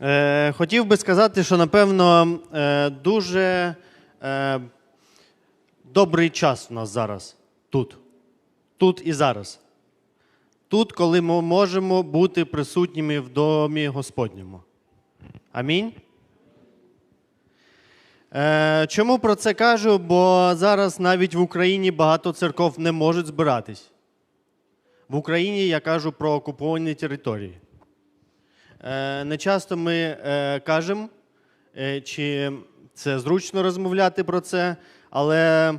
Е, хотів би сказати, що напевно е, дуже е, добрий час у нас зараз тут. Тут і зараз. Тут, коли ми можемо бути присутніми в домі Господньому. Амінь. Чому про це кажу? Бо зараз навіть в Україні багато церков не можуть збиратись. В Україні я кажу про окуповані території. Е, Не часто ми е, кажемо, е, чи це зручно розмовляти про це, але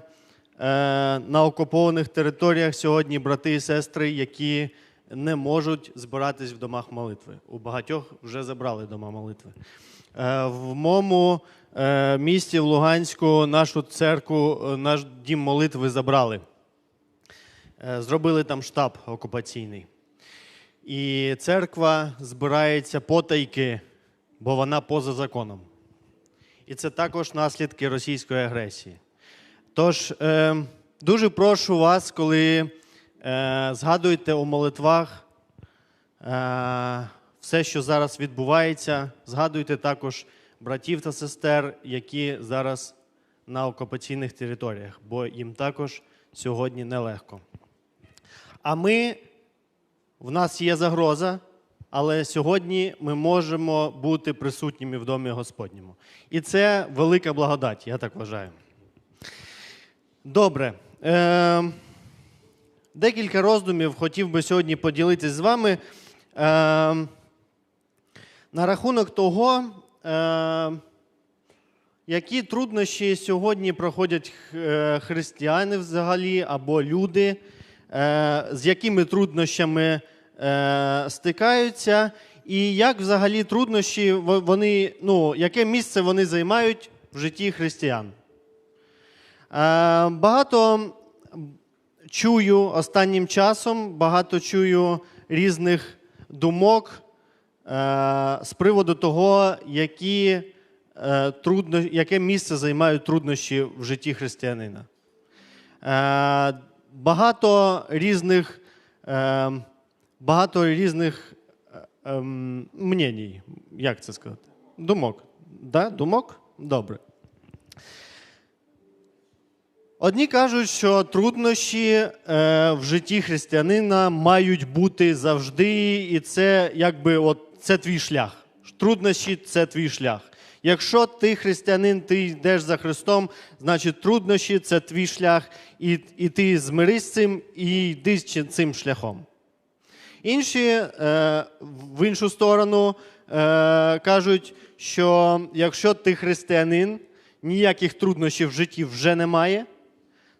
на окупованих територіях сьогодні брати і сестри, які не можуть збиратись в домах молитви. У багатьох вже забрали дома молитви. В моєму місті в Луганську нашу церкву, наш дім молитви забрали. Зробили там штаб окупаційний. І церква збирається потайки, бо вона поза законом. І це також наслідки російської агресії. Тож е, дуже прошу вас, коли е, згадуєте у молитвах е, все, що зараз відбувається, згадуйте також братів та сестер, які зараз на окупаційних територіях, бо їм також сьогодні нелегко. А ми в нас є загроза, але сьогодні ми можемо бути присутніми в домі Господньому. І це велика благодать, я так вважаю. Добре. Е, декілька роздумів хотів би сьогодні поділитися з вами. Е, на рахунок того, е, які труднощі сьогодні проходять е, християни взагалі або люди, е, з якими труднощами е, стикаються, і як взагалі труднощі вони, ну, яке місце вони займають в житті християн? Е, Багато чую останнім часом, багато чую різних думок е, з приводу того, які, трудно, яке місце займають труднощі в житті християнина. Багато різних, е, багато різних е, ем, мненій, як це сказати? Думок. Да? Думок? Добре. Одні кажуть, що труднощі е, в житті християнина мають бути завжди, і це якби от, це твій шлях. Труднощі це твій шлях. Якщо ти християнин, ти йдеш за Христом, значить труднощі це твій шлях, і, і ти змирись цим і йди цим шляхом. Інші е, в іншу сторону е, кажуть, що якщо ти християнин, ніяких труднощів в житті вже немає.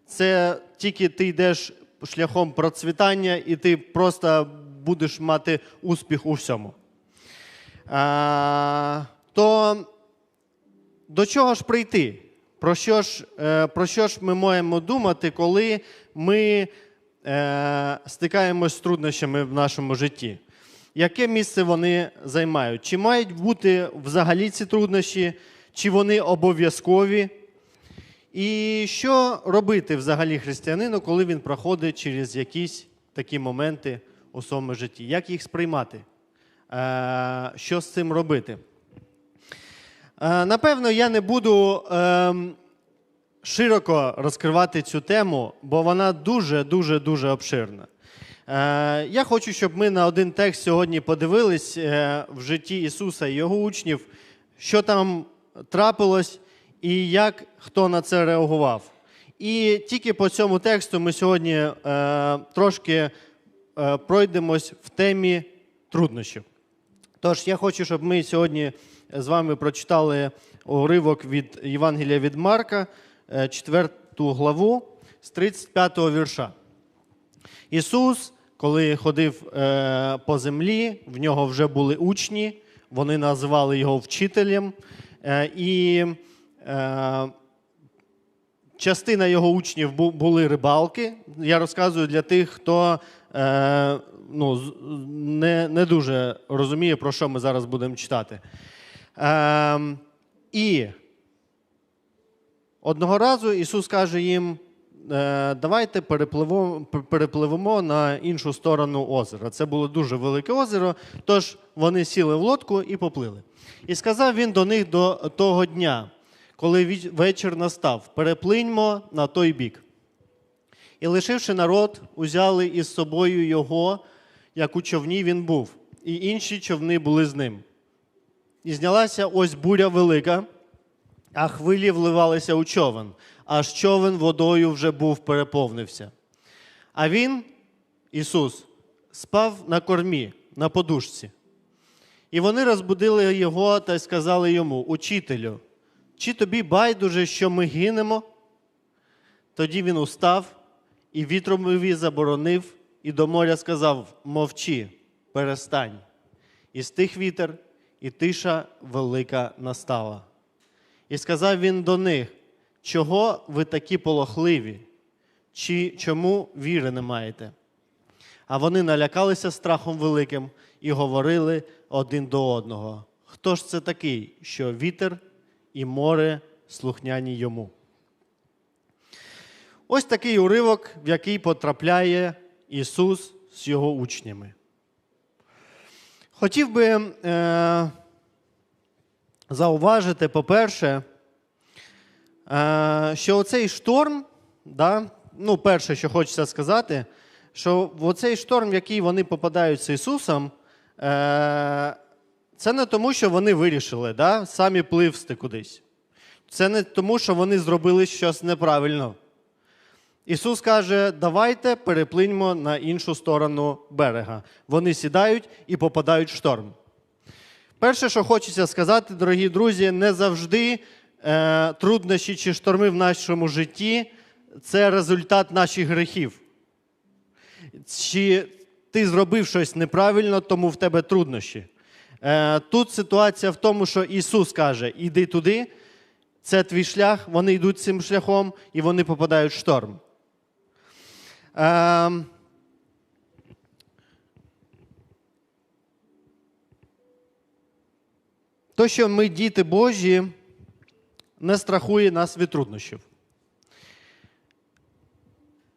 Це тільки ти йдеш шляхом процвітання, і ти просто будеш мати успіх у всьому. А, то до чого ж прийти? Про що ж, е, про що ж ми маємо думати, коли ми е, стикаємось з труднощами в нашому житті? Яке місце вони займають? Чи мають бути взагалі ці труднощі, чи вони обов'язкові? І що робити взагалі християнину, коли він проходить через якісь такі моменти у своєму житті? Як їх сприймати? Е, Що з цим робити? Е, Напевно, я не буду ем, широко розкривати цю тему, бо вона дуже, дуже, обширна. Е, Я хочу, щоб ми на один текст сьогодні подивились е, в житті Ісуса і Його учнів, що там трапилось і як хто на це реагував. І тільки по цьому тексту ми сьогодні е, трошки пройдемось в темі труднощів. Тож я хочу, щоб ми сьогодні з вами прочитали уривок від Євангелія від Марка, 4 главу з 35 вірша. Ісус, коли ходив е, по землі, в нього вже були учні, вони називали його вчителем. Е, і е, частина його учнів були рибалки. Я розказую для тих, хто е, ну, не, не дуже розуміє, про що ми зараз будемо читати. Е, і одного разу Ісус каже їм: е, давайте перепливемо, перепливемо на іншу сторону озера. Це було дуже велике озеро, тож вони сіли в лодку і поплили. І сказав він до них до того дня, коли вечір настав: переплиньмо на той бік. І лишивши народ, узяли із собою його, як у човні він був, і інші човни були з ним. І знялася ось буря велика, а хвилі вливалися у човен, аж човен водою вже був переповнився. А він, Ісус, спав на кормі, на подушці. І вони розбудили його та сказали йому: Учителю, чи тобі байдуже, що ми гинемо? Тоді він устав і вітрові заборонив, і до моря сказав: Мовчи, перестань. І стих вітер, і тиша велика настала. І сказав він до них: Чого ви такі полохливі? Чи чому віри не маєте? А вони налякалися страхом великим і говорили один до одного: Хто ж це такий, що вітер і море слухняні йому? Ось такий уривок, в який потрапляє Ісус з його учнями. Хотів би е, зауважити, по-перше, е, що оцей шторм, да, ну, перше, що хочеться сказати, що в оцей шторм, в який вони попадають з Ісусом, е, це не тому, що вони вирішили да, самі пливсти кудись. Це не тому, що вони зробили щось неправильно. Ісус каже: давайте переплиньмо на іншу сторону берега. Вони сідають і попадають в шторм. Перше, що хочеться сказати, дорогі друзі, не завжди е, труднощі чи шторми в нашому житті це результат наших гріхів. Чи ти зробив щось неправильно, тому в тебе труднощі. Е, тут ситуація в тому, що Ісус каже: іди туди, це твій шлях, вони йдуть цим шляхом і вони попадають в шторм. Ем, То, що ми діти Божі, не страхує нас від труднощів.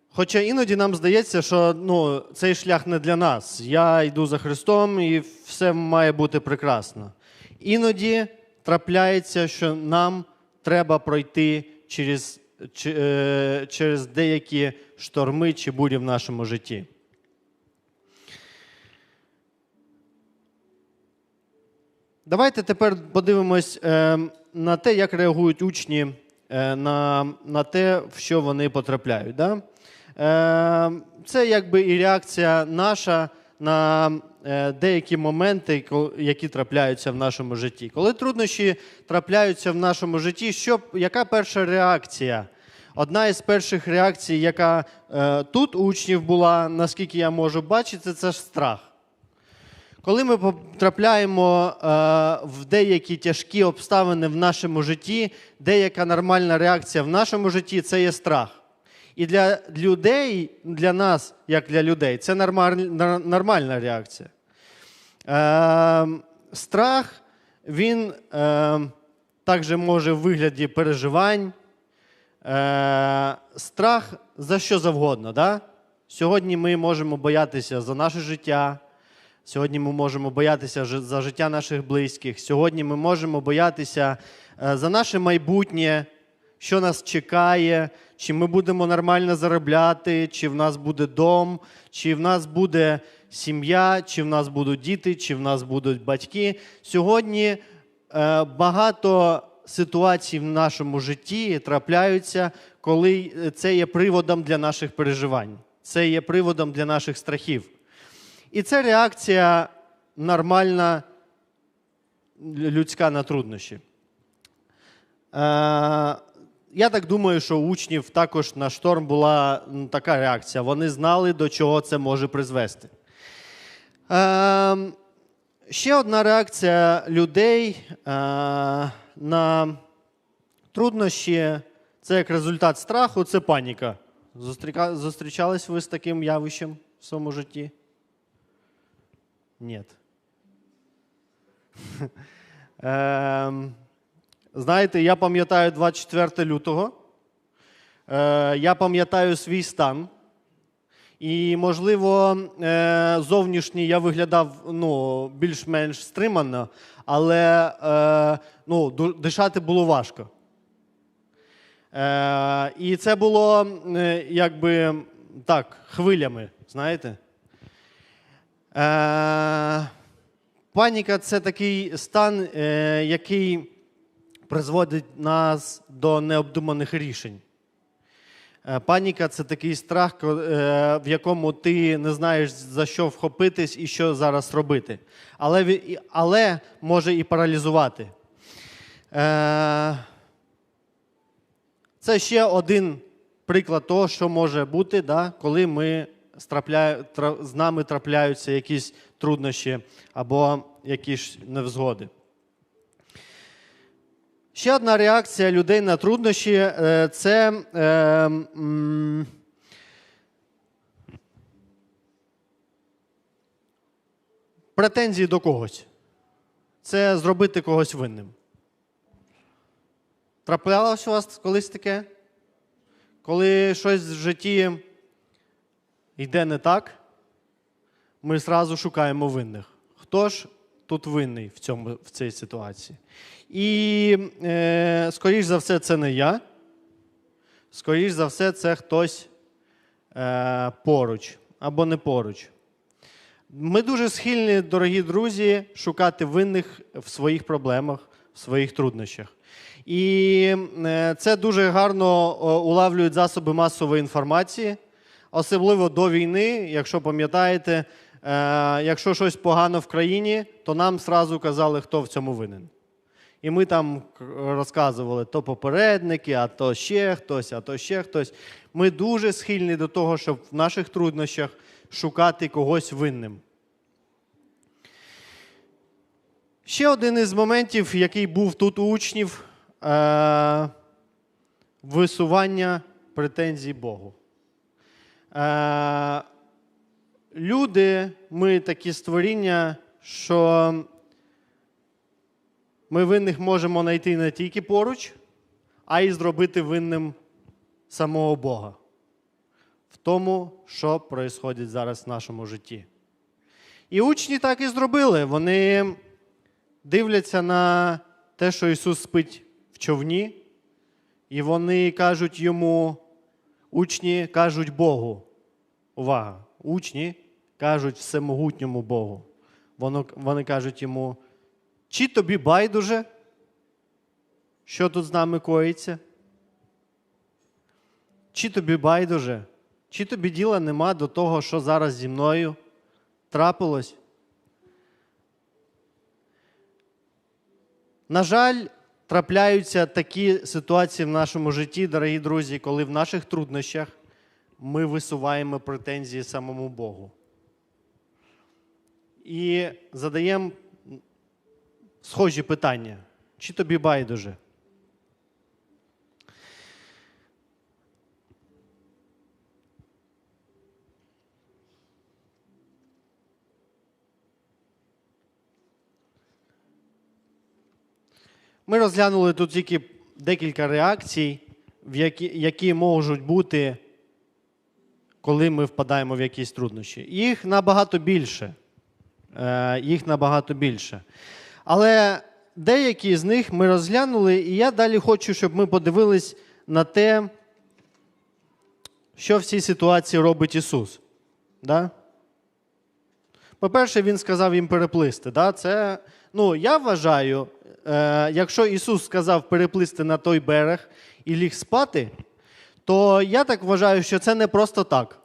Хоча іноді нам здається, що ну, цей шлях не для нас. Я йду за Христом і все має бути прекрасно. Іноді трапляється, що нам треба пройти через, е, через деякі шторми чи бурі в нашому житті. Давайте тепер подивимось е, на те, як реагують учні е, на, на те, в що вони потрапляють. Да? Е, це якби і реакція наша на деякі моменти, які трапляються в нашому житті. Коли труднощі трапляються в нашому житті, що, яка перша реакція? Одна із перших реакцій, яка тут учнів була, наскільки я можу бачити, це страх. Коли ми потрапляємо е, в деякі тяжкі обставини в нашому житті, деяка нормальна реакція в нашому житті це є страх. І для людей, для нас, як для людей, це нормаль- нормальна реакція. Е, страх, він е, також може в вигляді переживань. Страх за що завгодно. Да? Сьогодні ми можемо боятися за наше життя. Сьогодні ми можемо боятися за життя наших близьких. Сьогодні ми можемо боятися е, за наше майбутнє, що нас чекає, чи ми будемо нормально заробляти, чи в нас буде дом, чи в нас буде сім'я, чи в нас будуть діти, чи в нас будуть батьки. Сьогодні е, багато ситуацій в нашому житті трапляються, коли це є приводом для наших переживань, це є приводом для наших страхів. І це реакція нормальна людська на труднощі. Е, я так думаю, що у учнів також на шторм була така реакція. Вони знали, до чого це може призвести. Е, ще одна реакція людей е, на труднощі це як результат страху, це паніка. Зустрічались ви з таким явищем в своєму житті? Ні. Ем, знаєте, я пам'ятаю 24 лютого. е, я пам'ятаю свій стан. І, можливо, е, зовнішній я виглядав ну, більш-менш стримано, але е, ну, дишати було важко. Е, і це було якби так, хвилями, знаєте. Е, паніка це такий стан, е, який призводить нас до необдуманих рішень. Е, Паніка це такий страх, в якому ти не знаєш за що вхопитись і що зараз робити. Але, але може і паралізувати. Це ще один приклад того, що може бути, коли ми з нами трапляються якісь труднощі або якісь невзгоди. Ще одна реакція людей на труднощі е, це е, претензії до когось. Це зробити когось винним. Траплялось у вас колись таке? Коли щось в житті йде не так, ми зразу шукаємо винних. Хто ж тут винний в, цьому, в цій ситуації? І, е, скоріш за все, це не я. Скоріш за все, це хтось е, поруч або не поруч. Ми дуже схильні, дорогі друзі, шукати винних в своїх проблемах, в своїх труднощах. І е, це дуже гарно улавлюють засоби масової інформації, особливо до війни, якщо пам'ятаєте, е, якщо щось погано в країні, то нам зразу казали, хто в цьому винен. І ми там розказували то попередники, а то ще хтось, а то ще хтось. Ми дуже схильні до того, щоб в наших труднощах шукати когось винним. Ще один із моментів, який був тут у учнів, е- висування претензій Богу. Е- люди, ми такі створіння, що ми винних можемо знайти не тільки поруч, а й зробити винним самого Бога в тому, що відбувається зараз в нашому житті. І учні так і зробили. Вони дивляться на те, що Ісус спить в човні, і вони кажуть йому, учні кажуть Богу. Увага! Учні кажуть всемогутньому Богу. Воно- Вони кажуть йому, чи тобі байдуже, що тут з нами коїться? Чи тобі байдуже? Чи тобі діла нема до того, що зараз зі мною трапилось? На жаль, трапляються такі ситуації в нашому житті, дорогі друзі, коли в наших труднощах ми висуваємо претензії самому Богу. І задаємо схожі питання. Чи тобі байдуже? Ми розглянули тут тільки декілька реакцій, які, можуть бути, коли ми впадаємо в якісь труднощі. Їх набагато більше. Е, їх набагато більше. Але деякі з них ми розглянули, і я далі хочу, щоб ми подивились на те, що в цій ситуації робить Ісус. Да? По-перше, Він сказав їм переплисти. Да? Це, ну, я вважаю, якщо Ісус сказав переплисти на той берег і ліг спати, то я так вважаю, що це не просто так.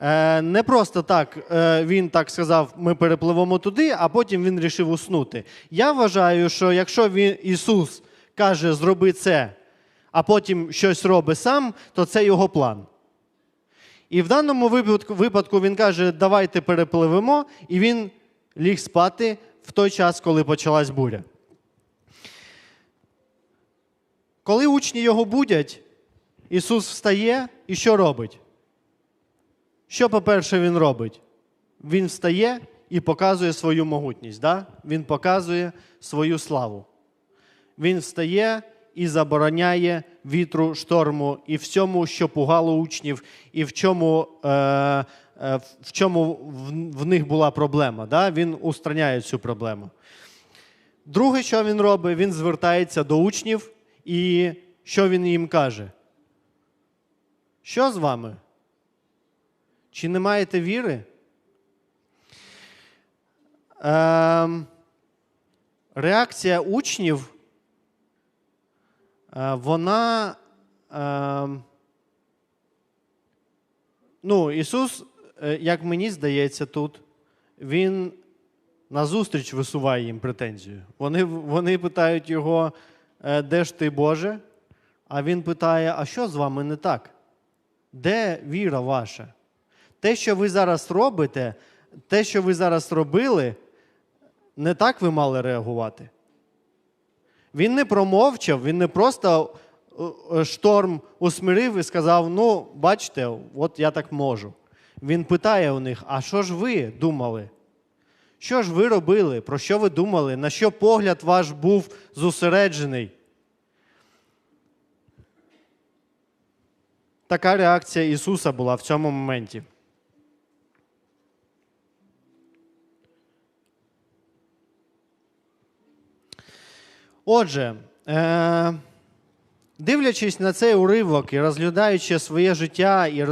Е, Не просто так е, він так сказав, ми перепливемо туди, а потім він рішив уснути. Я вважаю, що якщо він, Ісус каже, зроби це, а потім щось робить сам, то це його план. І в даному випадку він каже, давайте перепливемо, і він ліг спати в той час, коли почалась буря. Коли учні його будять, Ісус встає і що робить? Що, по-перше, він робить? Він встає і показує свою могутність. Да? Він показує свою славу. Він встає і забороняє вітру шторму, і всьому, що пугало учнів, і в чому, е, е, в, чому в, в них була проблема. Да? Він устраняє цю проблему. Друге, що він робить, він звертається до учнів, і що він їм каже? Що з вами? Чи не маєте віри? Ем, реакція учнів, е, вона. ем, ну, Ісус, е, як мені здається, тут, Він назустріч висуває їм претензію. Вони, вони питають його, де ж ти Боже? А він питає: а що з вами не так? Де віра ваша? Те, що ви зараз робите, те, що ви зараз робили, не так ви мали реагувати. Він не промовчав, він не просто е, е, шторм усмирив і сказав: ну, бачите, от я так можу. Він питає у них: а що ж ви думали? Що ж ви робили? Про що ви думали? На що погляд ваш був зосереджений? Така реакція Ісуса була в цьому моменті. Отже, е- дивлячись на цей уривок і розглядаючи своє життя і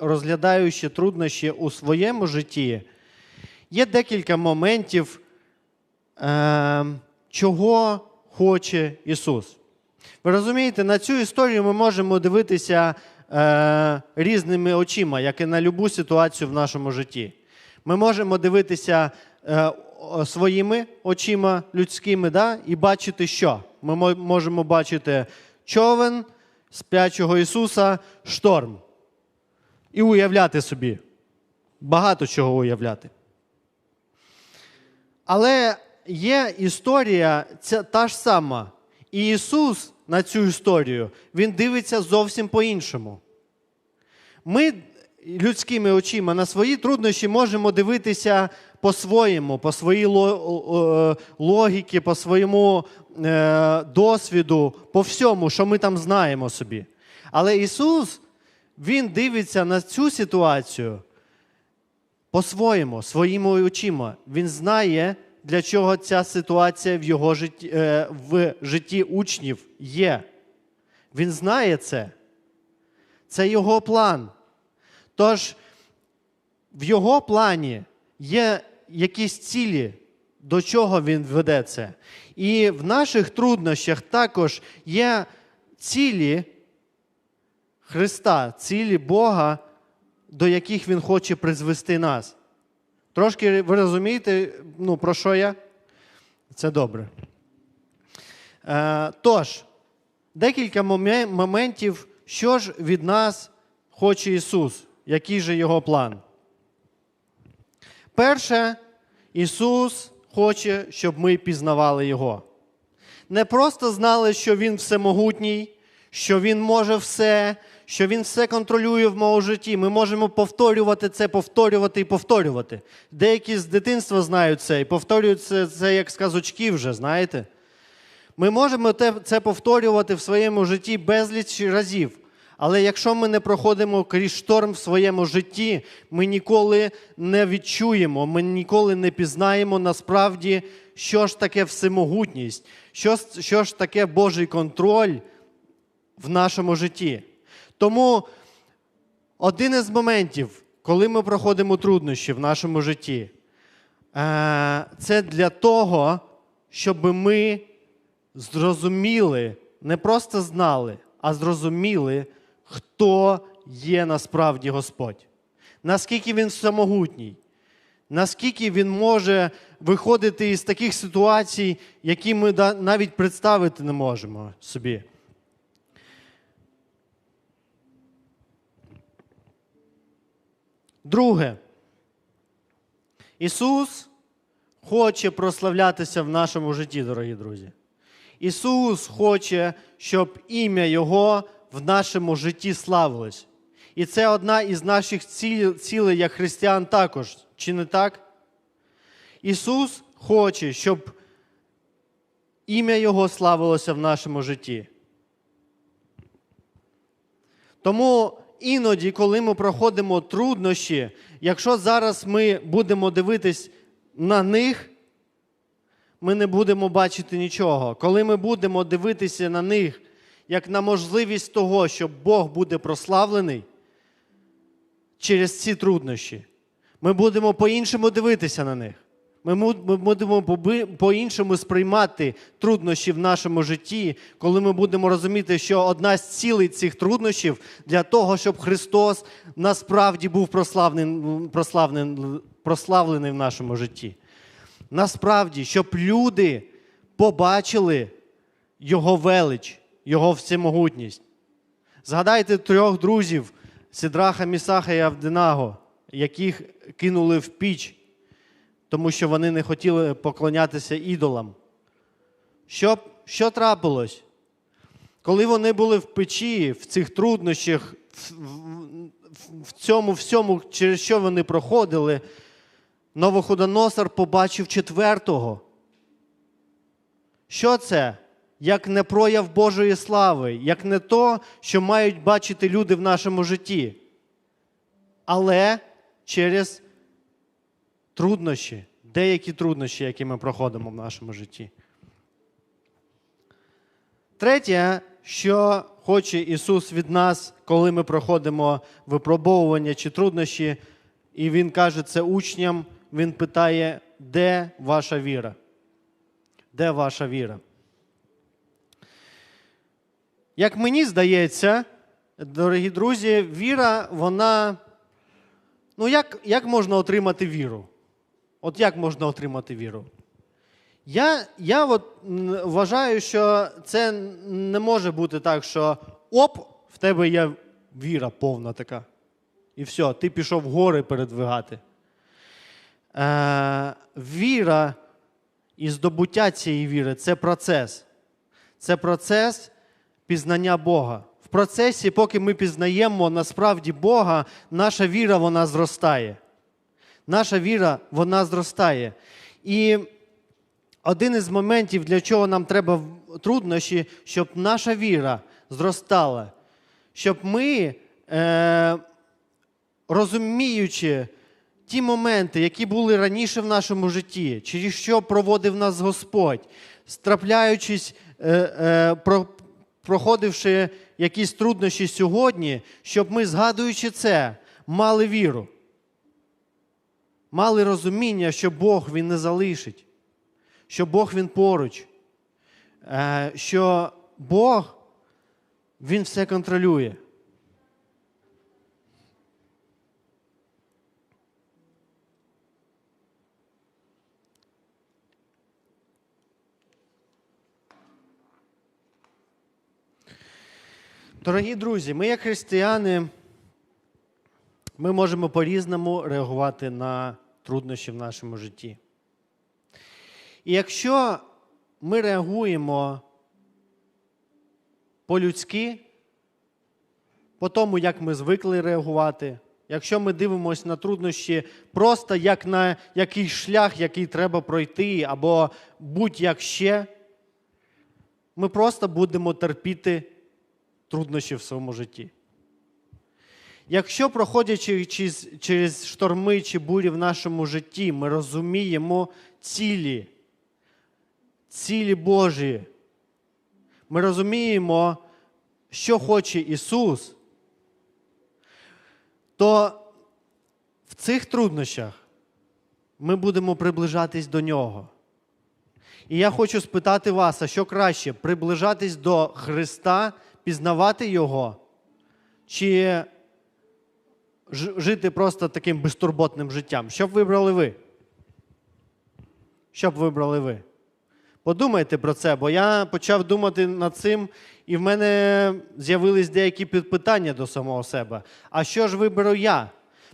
розглядаючи труднощі у своєму житті, є декілька моментів, е- чого хоче Ісус. Ви розумієте, на цю історію ми можемо дивитися е, різними очима, як і на будь-яку ситуацію в нашому житті. Ми можемо дивитися е, своїми очима людськими да, і бачити, що? Ми можемо бачити човен, спячого Ісуса, шторм. І уявляти собі. Багато чого уявляти. Але є історія ця, та ж сама. І Ісус на цю історію Він дивиться зовсім по-іншому. Ми людськими очима на свої труднощі можемо дивитися по-своєму, по своїй ло- е, по своєму е, досвіду, по всьому, що ми там знаємо собі. Але Ісус, Він дивиться на цю ситуацію по-своєму, своїми очима. Він знає, для чого ця ситуація в його житті, е, в житті учнів є. Він знає це. Це його план. Тож в його плані є якісь цілі, до чого він веде це. І в наших труднощах також є цілі Христа, цілі Бога, до яких Він хоче призвести нас. Трошки ви розумієте, ну, про що я? Це добре. Е, тож, декілька моментів, що ж від нас хоче Ісус, який же його план. Перше, Ісус хоче, щоб ми пізнавали Його. Не просто знали, що Він всемогутній, що Він може все, що Він все контролює в моєму житті. Ми можемо повторювати це, повторювати і повторювати. Деякі з дитинства знають це і повторюють це, це як сказочки вже, знаєте. Ми можемо це повторювати в своєму житті безліч разів. Але якщо ми не проходимо крізь шторм в своєму житті, ми ніколи не відчуємо, ми ніколи не пізнаємо насправді, що ж таке всемогутність, що, що ж таке Божий контроль в нашому житті. Тому один із моментів, коли ми проходимо труднощі в нашому житті, е, це для того, щоб ми зрозуміли, не просто знали, а зрозуміли, хто є насправді Господь. Наскільки Він самогутній, наскільки Він може виходити із таких ситуацій, які ми навіть представити не можемо собі. Друге, Ісус хоче прославлятися в нашому житті, дорогі друзі. Ісус хоче, щоб ім'я Його в нашому житті славилось. І це одна із наших цілей як християн також, чи не так? Ісус хоче, щоб ім'я Його славилося в нашому житті. Тому іноді, коли ми проходимо труднощі, якщо зараз ми будемо дивитись на них, ми не будемо бачити нічого. Коли ми будемо дивитися на них як на можливість того, що Бог буде прославлений через ці труднощі, ми будемо по-іншому дивитися на них. Ми будемо по-іншому сприймати труднощі в нашому житті, коли ми будемо розуміти, що одна з цілей цих труднощів для того, щоб Христос насправді був прославлений, прославлений, прославлений в нашому житті. Насправді, щоб люди побачили Його велич, Його всемогутність. Згадайте трьох друзів Сидраха, Місаха і Авдинаго, яких кинули в піч, тому що вони не хотіли поклонятися ідолам. Що, що трапилось? Коли вони були в печі, в цих труднощах, в, в, в цьому всьому, через що вони проходили, Новоходоносор побачив четвертого. Що це? Як не прояв Божої слави, як не то, що мають бачити люди в нашому житті, але через труднощі, деякі труднощі, які ми проходимо в нашому житті. Третє, що хоче Ісус від нас, коли ми проходимо випробовування чи труднощі, і Він каже це учням, Він питає, де ваша віра? Де ваша віра? Як мені здається, дорогі друзі, віра, вона. Ну, як, як можна отримати віру? От як можна отримати віру? Я, я от вважаю, що це не може бути так, що оп, в тебе є віра повна така. І все, ти пішов гори передвигати. Е, віра і здобуття цієї віри це процес. Це процес пізнання Бога. В процесі, поки ми пізнаємо насправді Бога, наша віра вона зростає. Наша віра вона зростає. І один із моментів, для чого нам треба труднощі, щоб наша віра зростала, щоб ми, е, розуміючи ті моменти, які були раніше в нашому житті, через що проводив нас Господь, страпляючись, е, е, про, проходивши якісь труднощі сьогодні, щоб ми, згадуючи це, мали віру, мали розуміння, що Бог Він не залишить, що Бог Він поруч, е, що Бог Він все контролює. Дорогі друзі, ми як християни, ми можемо по-різному реагувати на труднощі в нашому житті. І якщо ми реагуємо по-людськи, по тому, як ми звикли реагувати, якщо ми дивимося на труднощі просто як на якийсь шлях, який треба пройти, або будь-як ще, ми просто будемо терпіти труднощі в своєму житті. Якщо, проходячи через, через шторми чи бурі в нашому житті, ми розуміємо цілі, цілі Божі, ми розуміємо, що хоче Ісус, то в цих труднощах ми будемо приближатись до Нього. І я хочу спитати вас, а що краще приближатись до Христа, пізнавати Його, чи жити просто таким безтурботним життям? Що б вибрали ви? Що б вибрали ви? Подумайте про це, бо я почав думати над цим, і в мене з'явились деякі підпитання до самого себе. А що ж виберу я?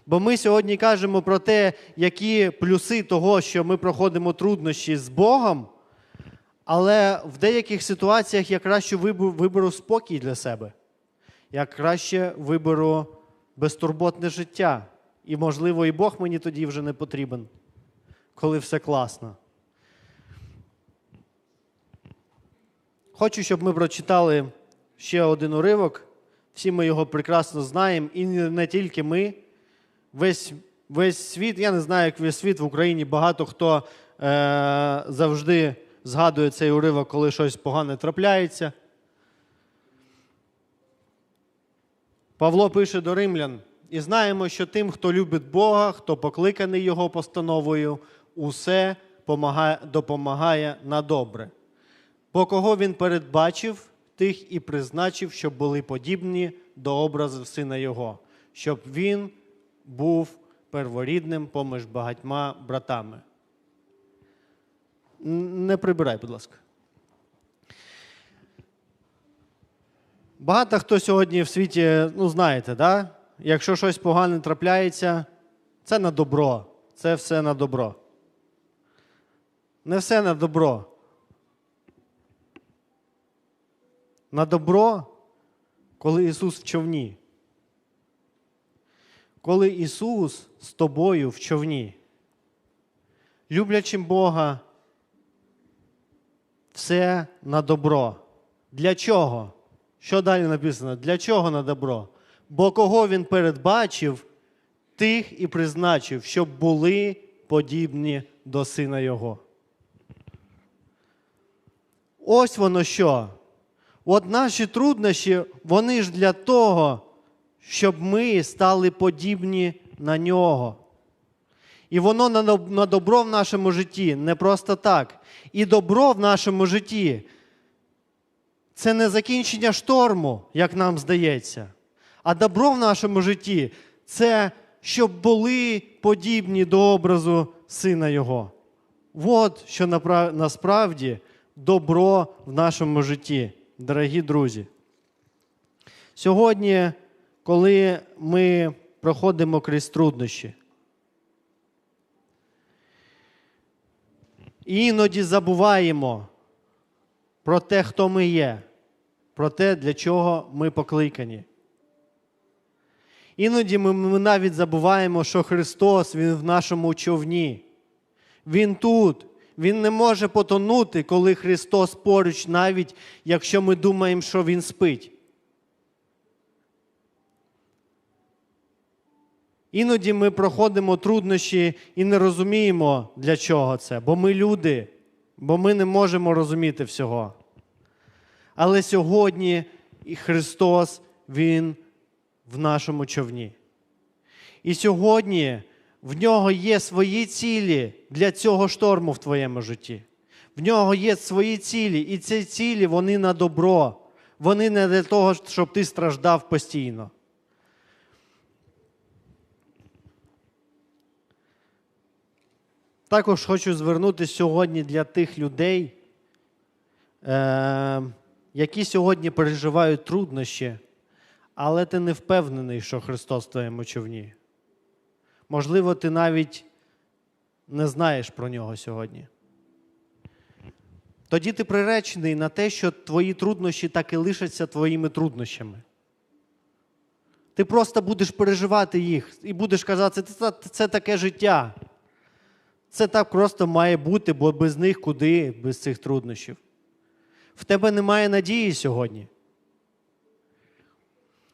Бо ми сьогодні кажемо про те, які плюси того, що ми проходимо труднощі з Богом, але в деяких ситуаціях я краще виберу, спокій для себе. Я краще виберу безтурботне життя. І, можливо, і Бог мені тоді вже не потрібен, коли все класно. Хочу, щоб ми прочитали ще один уривок. Всі ми його прекрасно знаємо, і не тільки ми. Весь, весь світ, я не знаю, як весь світ в Україні багато хто е, завжди згадує цей уривок, коли щось погане трапляється. Павло пише до римлян: і знаємо, що тим, хто любить Бога, хто покликаний Його постановою, усе допомагає на добре. Бо кого він передбачив, тих і призначив, щоб були подібні до образу сина Його, щоб він був перворідним поміж багатьма братами. Не прибирай, будь ласка. Багато хто сьогодні в світі, ну знаєте, да? якщо щось погане трапляється, це на добро. Це все на добро. Не все на добро. На добро, коли Ісус в човні. Коли Ісус з тобою в човні. Люблячим Бога, все на добро. Для чого? Що далі написано? Для чого на добро? Бо кого він передбачив, тих і призначив, щоб були подібні до сина Його. Ось воно що. От наші труднощі, вони ж для того, щоб ми стали подібні на нього. І воно на добро в нашому житті не просто так. І добро в нашому житті це не закінчення шторму, як нам здається. А добро в нашому житті це щоб були подібні до образу Сина Його. От що насправді добро в нашому житті, дорогі друзі. Сьогодні, коли ми проходимо крізь труднощі, іноді забуваємо про те, хто ми є, про те, для чого ми покликані. Іноді ми, ми навіть забуваємо, що Христос Він в нашому човні. Він тут. Він не може потонути, коли Христос поруч, навіть якщо ми думаємо, що Він спить. Іноді ми проходимо труднощі і не розуміємо, для чого це, бо ми люди, бо ми не можемо розуміти всього. Але сьогодні Христос, Він в нашому човні. І сьогодні в нього є свої цілі для цього шторму в твоєму житті. В нього є свої цілі, і ці цілі вони на добро. Вони не для того, щоб ти страждав постійно. Також хочу звернутися сьогодні для тих людей, е, які сьогодні переживають труднощі, але ти не впевнений, що Христос в твоєму човні. Можливо, ти навіть не знаєш про нього сьогодні. Тоді ти приречений на те, що твої труднощі так і лишаться твоїми труднощами. Ти просто будеш переживати їх і будеш казати, це, це таке життя. Це так просто має бути, бо без них куди, без цих труднощів. В тебе немає надії сьогодні.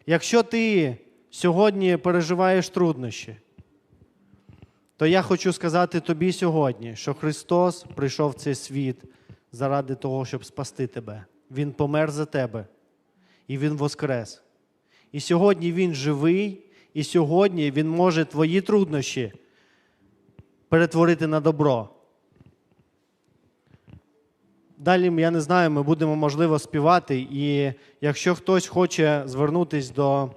Якщо ти сьогодні переживаєш труднощі, то я хочу сказати тобі сьогодні, що Христос прийшов в цей світ заради того, щоб спасти тебе. Він помер за тебе і Він воскрес. І сьогодні Він живий, і сьогодні Він може твої труднощі перетворити на добро. Далі, я не знаю, ми будемо, можливо, співати. І якщо хтось хоче звернутися до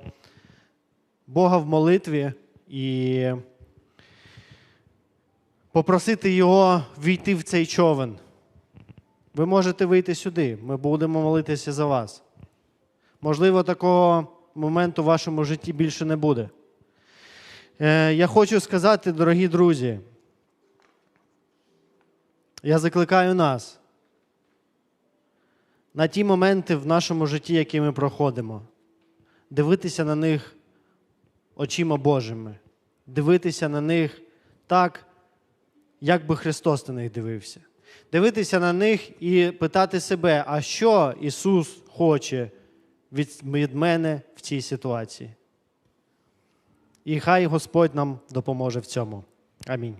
Бога в молитві і попросити Його війти в цей човен, ви можете вийти сюди. Ми будемо молитися за вас. Можливо, такого моменту в вашому житті більше не буде. Е, Я хочу сказати, дорогі друзі, я закликаю нас на ті моменти в нашому житті, які ми проходимо, дивитися на них очима Божими, дивитися на них так, як би Христос на них дивився. Дивитися на них і питати себе, а що Ісус хоче від, мене в цій ситуації. І хай Господь нам допоможе в цьому. Амінь.